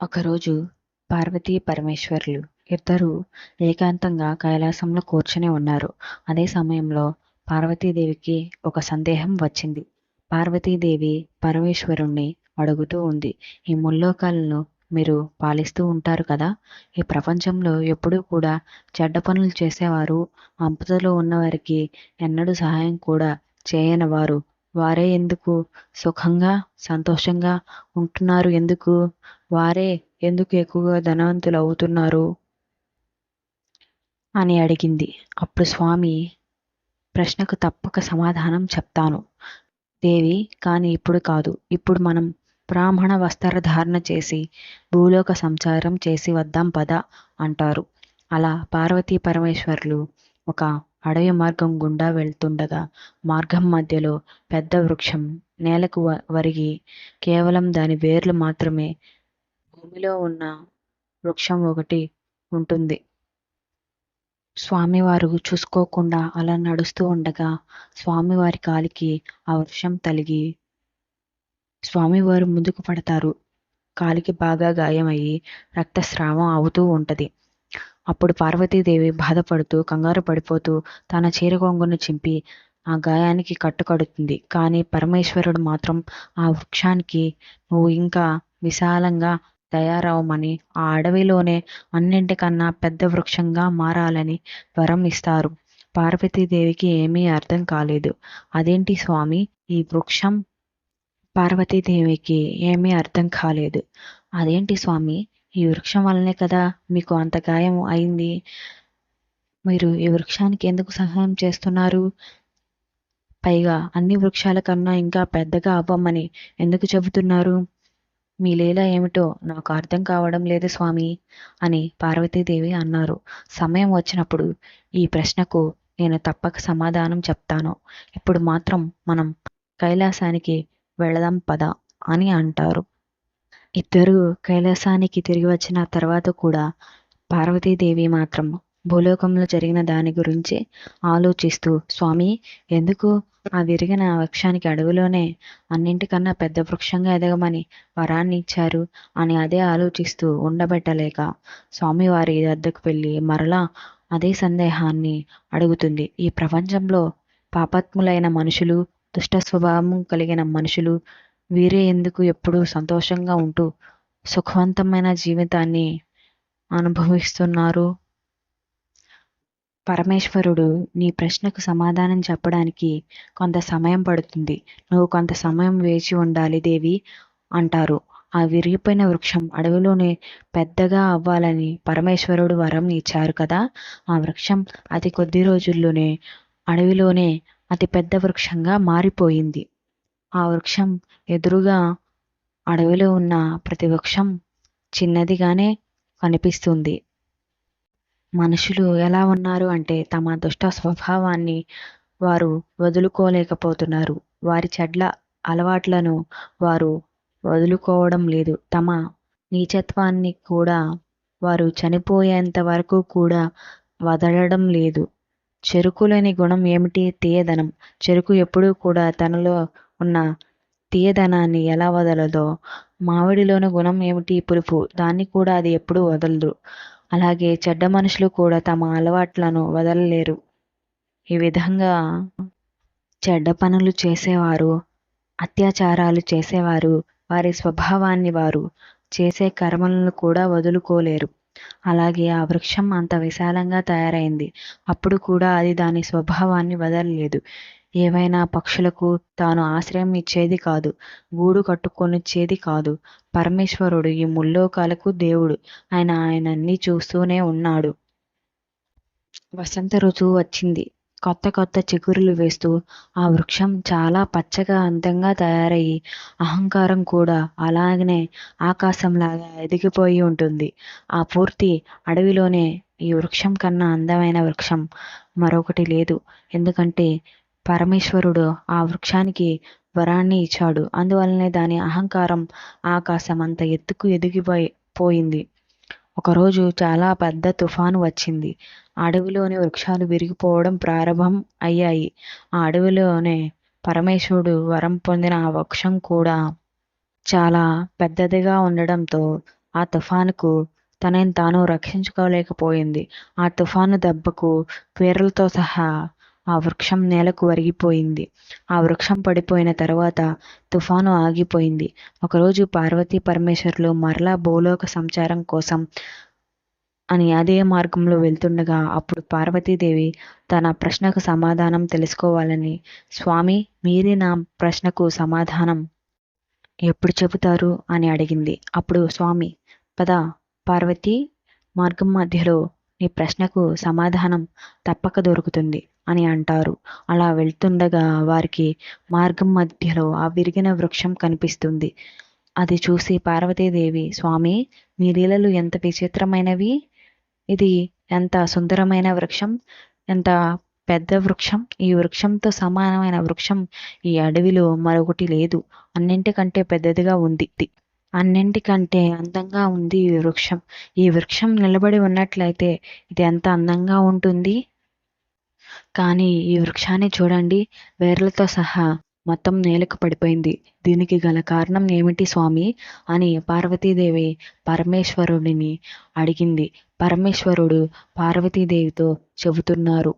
ఒకరోజు పార్వతీ పరమేశ్వరులు ఇద్దరూ ఏకాంతంగా కైలాసంలో కూర్చుని ఉన్నారు. అదే సమయంలో పార్వతీదేవికి ఒక సందేహం వచ్చింది. పార్వతీదేవి పరమేశ్వరుణ్ణి అడుగుతూ ఉంది. ఈ ముల్లోకాలను మీరు పాలిస్తూ ఉంటారు కదా? ఈ ప్రపంచంలో ఎప్పుడూ కూడా చెడ్డ పనులు చేసేవారు ఆపదలో ఉన్నవారికి ఎన్నడూ సహాయం కూడా చేయని వారు వారే ఎందుకు సుఖంగా సంతోషంగా ఉంటున్నారు? ఎందుకు? వారే ఎందుకు ఎక్కువగా ధనవంతులు అవుతున్నారు అని అడిగింది. అప్పుడు స్వామి ప్రశ్నకు తప్పక సమాధానం చెప్తాను. దేవి కానీ ఇప్పుడు కాదు. ఇప్పుడు మనం బ్రాహ్మణ వస్త్రధారణ చేసి భూలోక సంచారం చేసి వద్దాం పద అంటారు. అలా పార్వతీ పరమేశ్వరులు ఒక అడవి మార్గం గుండా వెళ్తుండగా మార్గం మధ్యలో పెద్ద వృక్షం నేలకు వరిగి కేవలం దాని వేర్లు మాత్రమే భూమిలో ఉన్న వృక్షం ఒకటి ఉంటుంది. స్వామివారు చూసుకోకుండా అలా నడుస్తూ ఉండగా స్వామివారి కాలికి ఆ వృక్షం తలిగి స్వామివారు ముందుకు పడతారు. కాలికి బాగా గాయమయ్యి రక్తస్రావం అవుతూ ఉంటది. అప్పుడు పార్వతీదేవి బాధపడుతూ కంగారు పడిపోతూ తన చీర కొంగును చింపి ఆ గాయానికి కట్టుకడుతుంది. కానీ పరమేశ్వరుడు మాత్రం ఆ వృక్షానికి నువ్వు ఇంకా విశాలంగా తయారవమని ఆ అడవిలోనే అన్నింటికన్నా పెద్ద వృక్షంగా మారాలని వరం ఇస్తారు. పార్వతీదేవికి ఏమీ అర్థం కాలేదు. అదేంటి స్వామి? ఈ వృక్షం పార్వతీదేవికి ఏమీ అర్థం కాలేదు. అదేంటి స్వామి? ఈ వృక్షం వల్లనే కదా మీకు అంత గాయం అయింది? మీరు ఈ వృక్షానికి ఎందుకు సహాయం చేస్తున్నారు? పైగా అన్ని వృక్షాల కన్నా ఇంకా పెద్దగా అవ్వమని ఎందుకు చెబుతున్నారు? మీ లీల ఏమిటో నాకు అర్థం కావడం లేదు స్వామి అని పార్వతీదేవి అన్నారు. సమయం వచ్చినప్పుడు ఈ ప్రశ్నకు నేను తప్పక సమాధానం చెప్తాను. ఇప్పుడు మాత్రం మనం కైలాసానికి వెళదాం పద అని అంటారు. ఇద్దరు కైలాసానికి తిరిగి వచ్చిన తర్వాత కూడా పార్వతీదేవి మాత్రం భూలోకంలో జరిగిన దాని గురించి ఆలోచిస్తూ స్వామి ఎందుకు ఆ విరిగిన వృక్షానికి అడవిలోనే అన్నింటికన్నా పెద్ద వృక్షంగా ఎదగమని వరాన్ని ఇచ్చారు? అని అదే ఆలోచిస్తూ ఉండబెట్టలేక స్వామివారి వద్దకు వెళ్ళి మరలా అదే సందేహాన్ని అడుగుతుంది. ఈ ప్రపంచంలో పాపాత్ములైన మనుషులు దుష్ట స్వభావం కలిగిన మనుషులు వీరే ఎందుకు ఎప్పుడూ సంతోషంగా ఉంటూ సుఖవంతమైన జీవితాన్ని అనుభవిస్తున్నారు? పరమేశ్వరుడు నీ ప్రశ్నకు సమాధానం చెప్పడానికి కొంత సమయం పడుతుంది. నువ్వు కొంత సమయం వేచి ఉండాలి దేవి అంటారు. ఆ విరిగిపోయిన వృక్షం అడవిలోనే పెద్దగా అవ్వాలని పరమేశ్వరుడు వరం ఇచ్చారు కదా. ఆ వృక్షం అతి కొద్ది రోజుల్లోనే అడవిలోనే అతి పెద్ద వృక్షంగా మారిపోయింది. ఆ వృక్షం ఎదురుగా అడవిలో ఉన్న ప్రతి వృక్షం చిన్నదిగానే కనిపిస్తుంది. మనుషులు ఎలా ఉన్నారు అంటే తమ దుష్ట స్వభావాన్ని వారు వదులుకోలేకపోతున్నారు. వారి చెడ్ల అలవాట్లను వారు వదులుకోవడం లేదు. తమ నీచత్వాన్ని కూడా వారు చనిపోయేంత వరకు కూడా వదలడం లేదు. చెరుకులోని గుణం ఏమిటి? తీయదనం. చెరుకు ఎప్పుడూ కూడా తనలో ఉన్న తీయదనాన్ని ఎలా వదలదో మామిడిలోని గుణం ఏమిటి? పులుపు. దాన్ని కూడా అది ఎప్పుడూ వదలదు. అలాగే చెడ్డ మనుషులు కూడా తమ అలవాట్లను వదలలేరు. ఈ విధంగా చెడ్డ పనులు చేసేవారు అత్యాచారాలు చేసేవారు వారి స్వభావాన్ని వారు చేసే కర్మలను కూడా వదులుకోలేరు. అలాగే ఆ వృక్షం అంత విశాలంగా తయారైంది. అప్పుడు కూడా అది దాని స్వభావాన్ని వదలలేదు. ఏవైనా పక్షులకు తాను ఆశ్రయం ఇచ్చేది కాదు గూడు కట్టుకొనిచ్చేది కాదు. పరమేశ్వరుడు ఈ ముల్లోకాలకు దేవుడు. ఆయన ఆయనన్ని చూస్తూనే ఉన్నాడు. వసంత ఋతువు వచ్చింది. కొత్త కొత్త చిగురులు వేస్తూ ఆ వృక్షం చాలా పచ్చగా అందంగా తయారయ్యి అహంకారం కూడా అలాగనే ఆకాశంలాగా ఎదిగిపోయి ఉంటుంది. ఆ పూర్తి అడవిలోనే ఈ వృక్షం కన్నా అందమైన వృక్షం మరొకటి లేదు. ఎందుకంటే పరమేశ్వరుడు ఆ వృక్షానికి వరాన్ని ఇచ్చాడు. అందువల్లనే దాని అహంకారం ఆకాశం అంత ఎత్తుకు ఎదిగిపోయి పోయింది. ఒకరోజు చాలా పెద్ద తుఫాను వచ్చింది. అడవిలోని వృక్షాలు విరిగిపోవడం ప్రారంభం అయ్యాయి. ఆ అడవిలోనే పరమేశ్వరుడు వరం పొందిన ఆ వృక్షం కూడా చాలా పెద్దదిగా ఉండడంతో ఆ తుఫానుకు తనని తాను రక్షించుకోలేకపోయింది. ఆ తుఫాను దెబ్బకు పేర్లతో సహా ఆ వృక్షం నేలకు వరిగిపోయింది ఆ వృక్షం పడిపోయిన తర్వాత తుఫాను ఆగిపోయింది. ఒకరోజు పార్వతీ పరమేశ్వరులు మరలా భూలోక సంచారం కోసం అని అదే మార్గంలో వెళ్తుండగా అప్పుడు పార్వతీదేవి తన ప్రశ్నకు సమాధానం తెలుసుకోవాలని స్వామి మీరే నా ప్రశ్నకు సమాధానం ఎప్పుడు చెబుతారు? అని అడిగింది. అప్పుడు స్వామి పద పార్వతి మార్గం మధ్యలో నీ ప్రశ్నకు సమాధానం తప్పక దొరుకుతుంది. అని అంటారు. అలా వెళ్తుండగా వారికి మార్గం మధ్యలో ఆ విరిగిన వృక్షం కనిపిస్తుంది. అది చూసి పార్వతీదేవి స్వామి మీ లీలలు ఎంత విచిత్రమైనవి. ఇది ఎంత సుందరమైన వృక్షం. ఎంత పెద్ద వృక్షం. ఈ వృక్షంతో సమానమైన వృక్షం ఈ అడవిలో మరొకటి లేదు. అన్నింటికంటే పెద్దదిగా ఉంది అన్నింటికంటే అందంగా ఉంది ఈ వృక్షం. ఈ వృక్షం నిలబడి ఉన్నట్లయితే ఇది ఎంత అందంగా ఉంటుంది. కానీ ఈ వృక్షాన్ని చూడండి వేర్లతో సహా మొత్తం నేలకు పడిపోయింది. దీనికి గల కారణం ఏమిటి స్వామి? అని పార్వతీదేవి పరమేశ్వరుడిని అడిగింది. పరమేశ్వరుడు పార్వతీదేవితో చెబుతున్నారు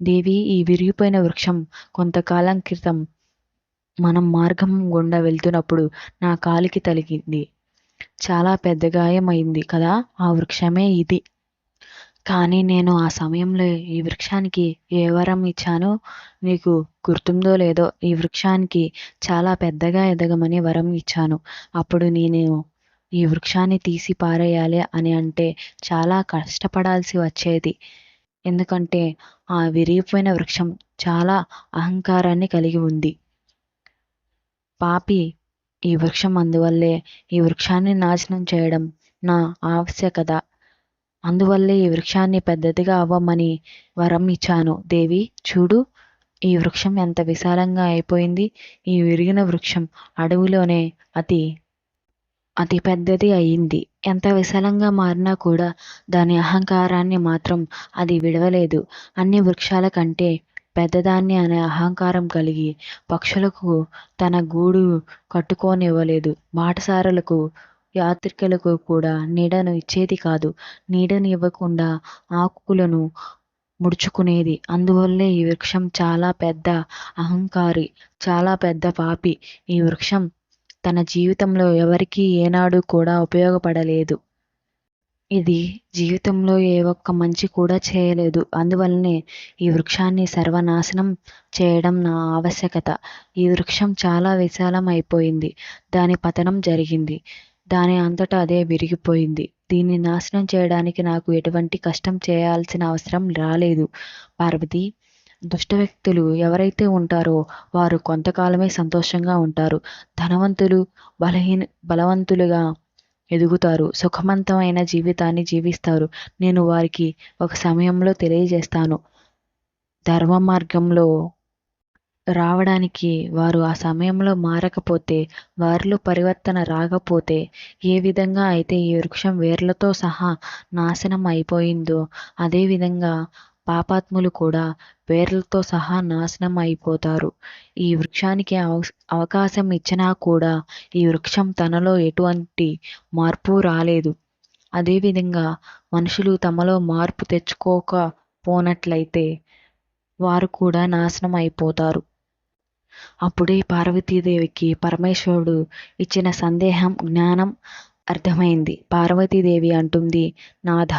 దేవి ఈ విరిగిపోయిన వృక్షం కొంతకాలం క్రితం మనం మార్గం గుండా వెళ్తున్నప్పుడు నా కాలికి తలిగింది చాలా పెద్ద గాయమైంది కదా ఆ వృక్షమే ఇది. కానీ నేను ఆ సమయంలో ఈ వృక్షానికి ఏ వరం ఇచ్చానో నీకు గుర్తుందో లేదో ఈ వృక్షానికి చాలా పెద్దగా ఎదగమని వరం ఇచ్చాను. అప్పుడు నేను ఈ వృక్షాన్ని తీసి పారేయాలి అని అంటే చాలా కష్టపడాల్సి వచ్చేది. ఎందుకంటే ఆ విరిగిపోయిన వృక్షం చాలా అహంకారాన్ని కలిగి ఉంది. పాపి ఈ వృక్షం అందువల్లే ఈ వృక్షాన్ని నాశనం చేయడం నా ఆవశ్యకత. అందువల్లే ఈ వృక్షాన్ని పెద్దదిగా అవ్వమని వరం ఇచ్చాను. దేవి చూడు ఈ వృక్షం ఎంత విశాలంగా అయిపోయింది. ఈ విరిగిన వృక్షం అడవిలోనే అతి అతి పెద్దది అయింది. ఎంత విశాలంగా మారినా కూడా దాని అహంకారాన్ని మాత్రం అది విడవలేదు. అన్ని వృక్షాల కంటే పెద్దదాన్ని అనే అహంకారం కలిగి పక్షులకు తన గూడు కట్టుకోనివ్వలేదు. బాటసారులకు యాత్రికులకు కూడా నీడను ఇచ్చేది కాదు. నీడను ఇవ్వకుండా ఆకులను ముడుచుకునేది. అందువల్లే ఈ వృక్షం చాలా పెద్ద అహంకారి చాలా పెద్ద పాపి. ఈ వృక్షం తన జీవితంలో ఎవరికీ ఏనాడు కూడా ఉపయోగపడలేదు. ఇది జీవితంలో ఏ ఒక్క మంచి కూడా చేయలేదు. అందువల్లనే ఈ వృక్షాన్ని సర్వనాశనం చేయడం నా ఆవశ్యకత. ఈ వృక్షం చాలా విశాలం అయిపోయింది దాని పతనం జరిగింది. దాని అంతటా అదే విరిగిపోయింది. దీన్ని నాశనం చేయడానికి నాకు ఎటువంటి కష్టం చేయాల్సిన అవసరం రాలేదు. పార్వతి దుష్ట వ్యక్తులు ఎవరైతే ఉంటారో వారు కొంతకాలమే సంతోషంగా ఉంటారు. ధనవంతులు బలహీన బలవంతులుగా ఎదుగుతారు. సుఖవంతమైన జీవితాన్ని జీవిస్తారు. నేను వారికి ఒక సమయంలో తెలియజేస్తాను. ధర్మ మార్గంలో రావడానికి వారు ఆ సమయంలో మారకపోతే వారిలో పరివర్తన రాకపోతే ఏ విధంగా అయితే ఈ వృక్షం వేర్లతో సహా నాశనం అయిపోయిందో అదేవిధంగా పాపాత్ములు కూడా వేర్లతో సహా నాశనం అయిపోతారు. ఈ వృక్షానికి అవకాశం ఇచ్చినా కూడా ఈ వృక్షం తనలో ఎటువంటి మార్పు రాలేదు. అదేవిధంగా మనుషులు తమలో మార్పు తెచ్చుకోకపోనట్లయితే వారు కూడా నాశనం అయిపోతారు. అప్పుడే పార్వతీదేవికి పరమేశ్వరుడు ఇచ్చిన సందేహం జ్ఞానం అర్థమైంది. పార్వతీదేవి అంటుంది నాథ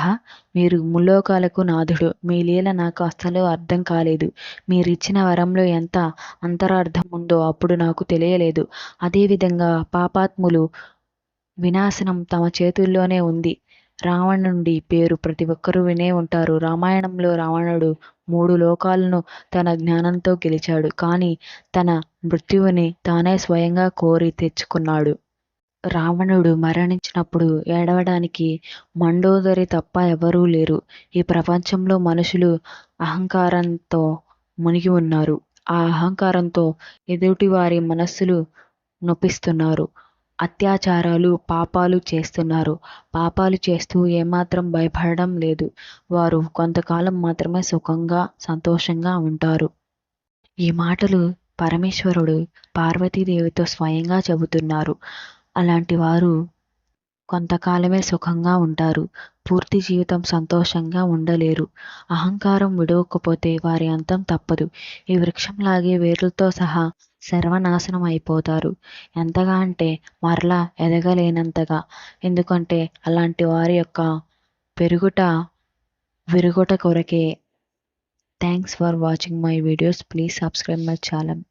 మీరు ముల్లోకాలకు నాథుడు. మీ లీల నాకు అస్సలు అర్థం కాలేదు. మీరిచ్చిన వరంలో ఎంత అంతరార్థం ఉందో అప్పుడు నాకు తెలియలేదు. అదేవిధంగా పాపాత్ములు వినాశనం తమ చేతుల్లోనే ఉంది. రావణుడి పేరు ప్రతి ఒక్కరూ వినే ఉంటారు. రామాయణంలో రావణుడు మూడు లోకాలను తన జ్ఞానంతో గెలిచాడు. కానీ తన మృత్యువుని తానే స్వయంగా కోరి తెచ్చుకున్నాడు. రావణుడు మరణించినప్పుడు ఏడవడానికి మండోదరి తప్ప ఎవరూ లేరు. ఈ ప్రపంచంలో మనుషులు అహంకారంతో మునిగి ఉన్నారు. ఆ అహంకారంతో ఎదుటి వారి మనస్సులు నొప్పిస్తున్నారు. అత్యాచారాలు పాపాలు చేస్తున్నారు. పాపాలు చేస్తూ ఏమాత్రం భయపడడం లేదు. వారు కొంతకాలం మాత్రమే సుఖంగా సంతోషంగా ఉంటారు. ఈ మాటలు పరమేశ్వరుడు పార్వతీదేవితో స్వయంగా చెబుతున్నారు. అలాంటి వారు కొంతకాలమే సుఖంగా ఉంటారు. పూర్తి జీవితం సంతోషంగా ఉండలేరు. అహంకారం విడవకపోతే వారి అంతం తప్పదు. ఈ వృక్షంలాగే వేర్లతో సహా సర్వనాశనం అయిపోతారు. ఎంతగా అంటే మరలా ఎదగలేనంతగా. ఎందుకంటే అలాంటి వారి యొక్క పెరుగుట విరుగుట కొరకే. Thanks for watching my videos please subscribe my channel